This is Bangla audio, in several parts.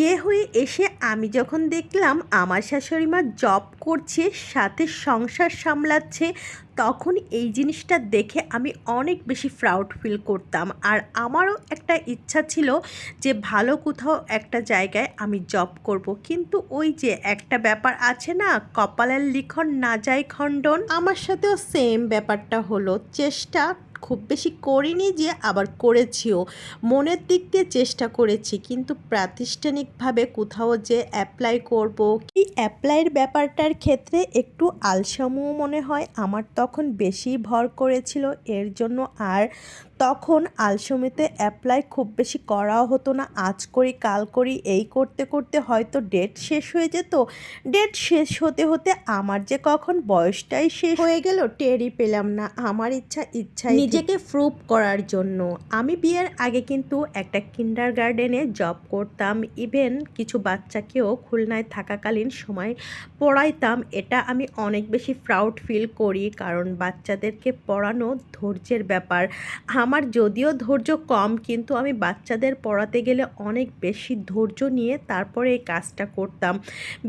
বিয়ে হয়ে এসে আমি যখন দেখলাম আমার শাশুড়ি মা জব করছে, সাথে সংসার সামলাচ্ছে, তখন এই জিনিসটা দেখে আমি অনেক বেশি প্রাউড ফিল করতাম। আর আমারও একটা ইচ্ছা ছিল যে ভালো কোথাও একটা জায়গায় আমি জব করব। কিন্তু ওই যে একটা ব্যাপার আছে না, কপালের লিখন না যায় খণ্ডন, আমার সাথেও সেম ব্যাপারটা হলো। চেষ্টা খুব বেশি করিনি যে আবার করেছিও। মনের দিক দিয়ে চেষ্টা করেছি, কিন্তু প্রাতিষ্ঠানিকভাবে কোথাও যে অ্যাপ্লাই করব এই অ্যাপ্লাইয়ের ব্যাপারটার ক্ষেত্রে একটু আলসামও মনে হয়, আমার তখন বেশি ভর করেছিল। এর জন্য আর তখন আলসমিতে অ্যাপ্লাই খুব বেশি করাও হতো না। আজ করি, কাল করি, এই করতে করতে হয়তো ডেট শেষ হয়ে যেত। ডেট শেষ হতে হতে আমার যে কখন বয়সটাই শেষ হয়ে গেল, টেরই পেলাম না। আমার ইচ্ছা, ইচ্ছাই নিজেকে প্রুভ করার জন্য। আমি বিয়ের আগে কিন্তু একটা কিন্ডার গার্ডেনে জব করতাম। ইভেন কিছু বাচ্চাকেও খুলনায় থাকাকালীন সময় পড়াইতাম। এটা আমি অনেক বেশি প্রাউড ফিল করি কারণ বাচ্চাদেরকে পড়ানো ধৈর্যের ব্যাপার। আমার যদিও ধৈর্য কম, কিন্তু আমি বাচ্চাদের পড়াতে গেলে অনেক বেশি ধৈর্য নিয়ে তারপরে এই কাজটা করতাম।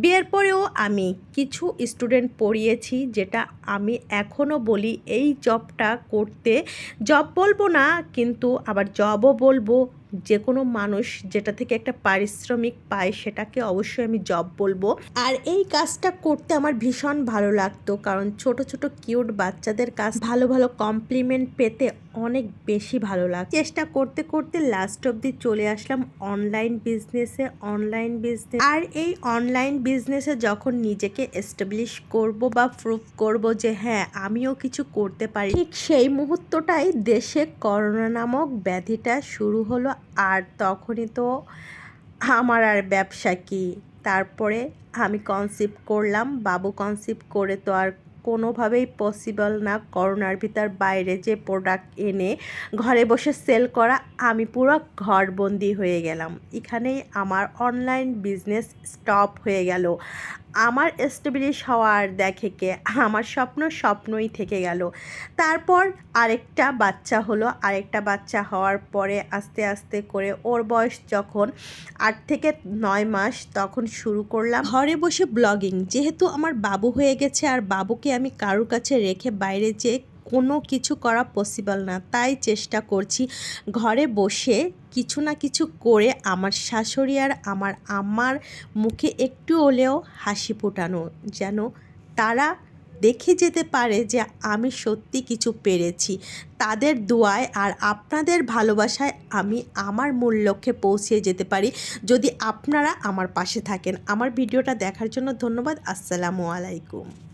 বিয়ের পরেও আমি কিছু স্টুডেন্ট পড়িয়েছি, যেটা আমি এখনও বলি এই জবটা করতে জব বলব না, কিন্তু আবার জবও বলব। যে কোনো মানুষ যেটা থেকে একটা পারিশ্রমিক পায়, সেটাকে অবশ্যই আমি জব বলব। আর এই কাজটা করতে আমার ভীষণ ভালো লাগতো, কারণ ছোট ছোট কিউট বাচ্চাদের কাজ ভালো ভালো কমপ্লিমেন্ট পেতে অনেক বেশি ভালো লাগে, চেষ্টা করতে করতে লাস্ট অবধি চলে আসলাম অনলাইন বিজনেসে অনলাইন বিজনেস আর এই অনলাইন বিজনেসে যখন নিজেকে এস্টাবলিশ করব বা প্রুফ করব যে হ্যাঁ আমিও কিছু করতে পারি, ঠিক সেই মুহূর্তটাই দেশে করোনা নামক ব্যাধিটা শুরু হলো। আর তখনই তো আমার আর ব্যবসা কি? তারপরে আমি কনসিভ করলাম, বাবু কনসিভ করে তো আর কোনোভাবেই পসিবল না করোনার ভিতর বাইরে যে প্রোডাক্ট এনে ঘরে বসে সেল করা। আমি পুরো ঘরবন্দি হয়ে গেলাম। এখানেই আমার অনলাইন বিজনেস স্টপ হয়ে গেল। আমার এস্টাবলিশ হওয়ার দেখে কে? আমার স্বপ্ন স্বপ্নই থেকে গেল। তারপর আরেকটা বাচ্চা হলো। আরেকটা বাচ্চা হওয়ার পরে আস্তে আস্তে করে ওর বয়স যখন আট থেকে নয় মাস তখন শুরু করলাম। ঘরে বসে ব্লগিং যেহেতু আমার বাবু হয়ে গেছে আর বাবুকে আমি কারোর কাছে রেখে বাইরে যেয়ে কোনো কিছু করা পসিবল না। তাই চেষ্টা করছি ঘরে বসে কিছু না কিছু করে আমার শাশুড়ি আর আমার আমার মুখে একটু হলেও হাসি ফোটানো, যেন তারা দেখে যেতে পারে যে আমি সত্যি কিছু পেরেছি। তাদের দোয়ায় আর আপনাদের ভালোবাসায় আমি আমার মূল লক্ষ্যে পৌঁছে যেতে পারি। যদি আপনারা আমার পাশে থাকেন। আমার ভিডিওটা দেখার জন্য ধন্যবাদ। আসসালামু আলাইকুম।